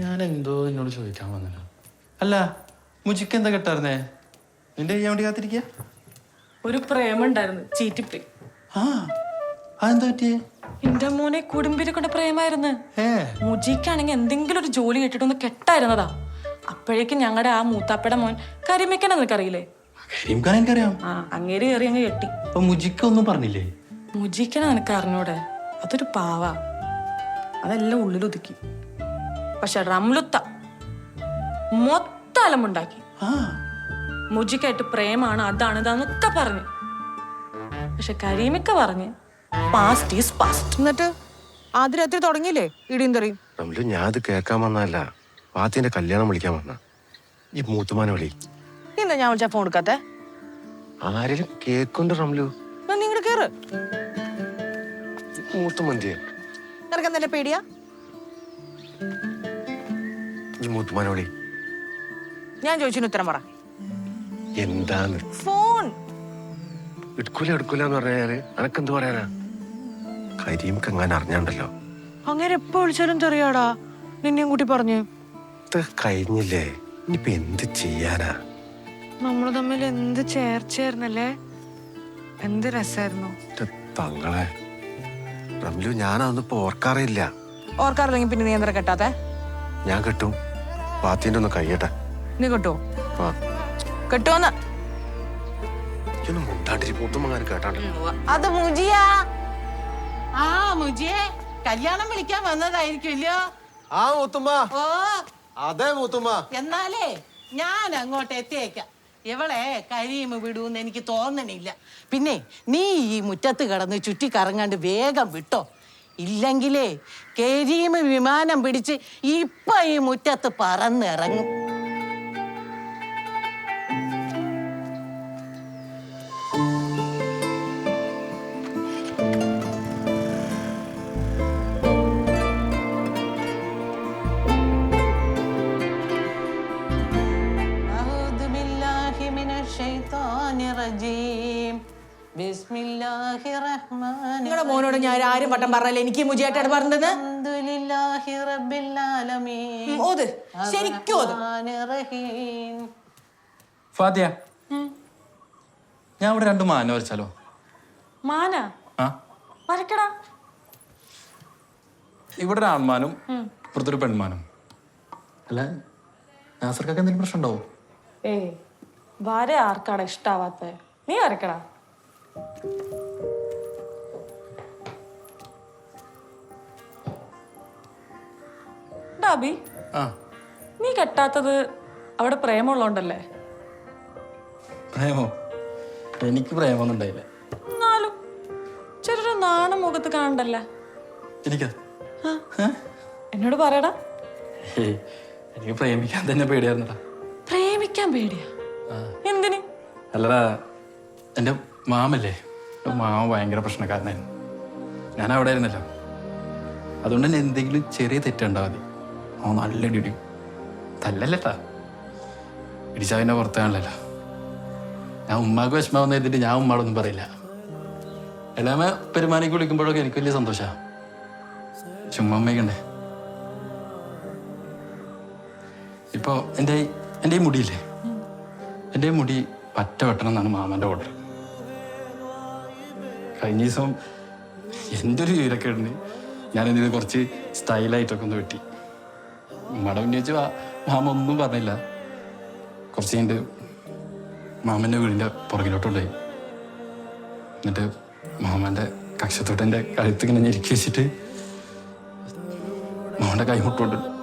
ഞാൻ എന്തോ എന്നോട് ചോദിക്കാൻ വന്നല്ലോ. അല്ല മുജിക്ക് എന്താ കിട്ടാർന്നേ നിന്റെ ചെയ്യാൻ വേണ്ടി കാത്തിരിക്കുക ഒരു പ്രേമുണ്ടായിരുന്നു ചീറ്റിപ്പോയി ആ അതെന്താ പറ്റിയേ? എന്റെ മോനെ കുടുംബിനെ കൊണ്ട് പ്രേമായിരുന്നു. ഏ. മുജിക്കാണെങ്കിൽ എന്തെങ്കിലും ഒരു ജോലി കിട്ടിട്ടൊന്ന് കെട്ടായിരുന്നതാ. അപ്പോഴേക്കും ഞങ്ങളുടെ ആ മൂത്താപ്പയുടെ മോൻ കരിമിക്കനെ നിനക്കറിയില്ലേ കരീംഖാൻ എനിക്കറിയാം. ആ അങ്ങേര് കയറി അങ്ങ് കെട്ടി. അപ്പൊ മുജിക്ക് ഒന്നും പറഞ്ഞില്ലേ? മുജിക്കനെ നിനക്ക് അറിഞ്ഞൂടെ? അതൊരു പാവ. അതെല്ലാം ഉള്ളിലൊതുക്കി. പക്ഷെ റംലുത്ത മൊത്തം അലമുണ്ടാക്കി. മുജിക്കായിട്ട് പ്രേമാണ് അതാണ് ഇതാന്നൊക്കെ പറഞ്ഞു. പക്ഷെ കരീമിക്ക പറഞ്ഞ് പാസ്റ്റ് ഈസ് പാസ്റ്റ് എന്നിട്ട് ആദ്യ രാത്രി തുടങ്ങിയില്ലേ ഇടിയും തെറിയും? റംലു ഞാൻ അത് കേൾക്കാൻ വന്നതല്ല. പാത്തിന്റെ കല്യാണം വിളിക്കാൻ വന്ന. ഈ മൂത്തുമാനെ വിളി. എന്താ ഞാൻ വിളിച്ചാ ഫോൺ എടുക്കാത്തെ? ആരെങ്കിലും കേക്കുണ്ട് റംലു? എന്നാ നീ ഇങ്ങോട്ട് കേറ്. മൂത്തുമന്തി നിനക്ക് എന്തെല്ലാം പേടിയാ? ഈ മൂത്തുമാനെ ഞാൻ ചോദിച്ചതിന് ഉത്തരം പറ. എന്താന്ന്? ഫോൺ. എടുക്കൂല എടുക്കൂല എന്ന് പറഞ്ഞാൽ അനക്കെന്ത് പറയാനാ? കരീംക്ക് എങ്ങനെ അറിഞ്ഞാണ്ടല്ലോ. അങ്ങനെ എപ്പോ വിളിച്ചാലും ചെറിയാടാ നിന്നെയും കൂട്ടി പറഞ്ഞു. കഴിഞ്ഞില്ലേ? ഇനിയിപ്പൊ എന്ത് ചെയ്യാനാ? നമ്മൾ തമ്മിൽ എന്ത് ചേർച്ചയായിരുന്നല്ലേ? എന്ത് രസായിരുന്നു. തങ്ങളെ. റംലു ഞാനതൊന്നും ഓർക്കാറില്ല ഓർക്കാറില്ലെങ്കിൽ പിന്നെ നീ എന്താ കെട്ടാത്തെ? ഞാൻ കിട്ടും. പാത്തിന്റെ ഒന്ന് കഴിയട്ടെ. നീ കെട്ടോ? കെട്ടോന്ന്. അത് മുജിയാ. ആ മുജിയെ കല്യാണം വിളിക്കാൻ വന്നതായിരിക്കുമല്ലോ. ആ മൂത്തുമ്മ. ഓ. അതെ മൂത്തുമ്മ. എന്നാലേ ഞാൻ അങ്ങോട്ട് എത്തിയേക്കാം. ഇവളെ കരീമ് വിടൂന്ന് എനിക്ക് തോന്നണില്ല. പിന്നെ നീ ഈ മുറ്റത്ത് കിടന്ന് ചുറ്റിക്കറങ്ങാണ്ട് വേഗം വിട്ടോ. ഇല്ലെങ്കിലേ കരീമ് വിമാനം പിടിച്ച് ഇപ്പൊ ഈ മുറ്റത്ത് പറന്നിറങ്ങും أعوذ بالله من الشيطان الرجيم بسم الله الرحمن നിങ്ങളുടെ മോനോട് ഞാൻ ആരും വട്ടം പറഞ്ഞല്ലേ. എനിക്ക് മുജിയായിട്ടാണ് പറഞ്ഞത് ശരിക്കും ഓത്. ഞാൻ ഇവിടെ രണ്ട് മാന വരച്ചാലോ? മാന? വരക്കടാ. ഇവിടെ ആൺമാനും ഇപ്പുറത്തൊരു പെൺമാനും. അല്ല നാസർക്കൊക്കെ എന്തെങ്കിലും പ്രശ്നം ഏ വര ആർക്കാണ് ഇഷ്ടാവാത്ത? നീ വരക്കടാ. നീ കെട്ടാത്തത് അവിടെ പ്രേമുള്ളോണ്ടല്ലേ പ്രേമോ? എനിക്ക് പ്രേമൊന്നും ഉണ്ടായില്ല എന്നാലും ചെറിയൊരു നാണം മുഖത്ത് കാണണ്ടല്ലേ? എനിക്കാ? എന്നോട് പറയടാ. എനിക്ക് പ്രേമിക്കാൻ തന്നെ പേടിയായിരുന്നടാ. പ്രേമിക്കാൻ പേടിയാ? എന്തിന്? അല്ലടാ എന്റെ മാമല്ലേ? മാമ ഭയങ്കര പ്രശ്നക്കാരനായിരുന്നു. ഞാൻ അവിടെ ആയിരുന്നല്ലോ. അതുകൊണ്ട് തന്നെ എന്തെങ്കിലും ചെറിയ തെറ്റുണ്ടാവും മതി. അവൻ നല്ല ഇടിയും തല്ലല്ലേട്ടാ. ഇടിച്ചാ പിന്നെ പുറത്താണല്ലോ. ഞാൻ ഉമ്മാക്ക് വിഷമാവുന്ന എഴുതിട്ട് ഞാൻ ഉമ്മാടൊന്നും പറയില്ല. എല്ലാമ പെരുമാനേക്ക് വിളിക്കുമ്പോഴൊക്കെ എനിക്ക് വലിയ സന്തോഷമാണ് ചുമ്മാ അമ്മയ്ക്കണ്ടേ ഇപ്പോൾ എന്റെ എന്റെ ഈ മുടിയില്ലേ? എന്റെ മുടി പറ്റ വെട്ടണം എന്നാണ് മാമന്റെ ഓർഡർ കഴിഞ്ഞ ദിവസം എന്റെ ഒരു വിവരമൊക്കെ ഉണ്ട് ഞാനിത് കുറച്ച് സ്റ്റൈലായിട്ടൊക്കെ ഒന്ന് വെട്ടി. മാഡം ഉന്നയിച്ച് മാമ ഒന്നും പറഞ്ഞില്ല. കുറച്ച് കഴിഞ്ഞിട്ട് മാമന്റെ വീടിന്റെ പുറകിലോട്ടുണ്ടായി. എന്നിട്ട് മാമന്റെ കക്ഷത്തോട്ട് എന്റെ കഴുത്ത് ഇങ്ങനെ ഞെരുക്കി വെച്ചിട്ട് മാമന്റെ കൈമുട്ടുണ്ട് പുറത്ത്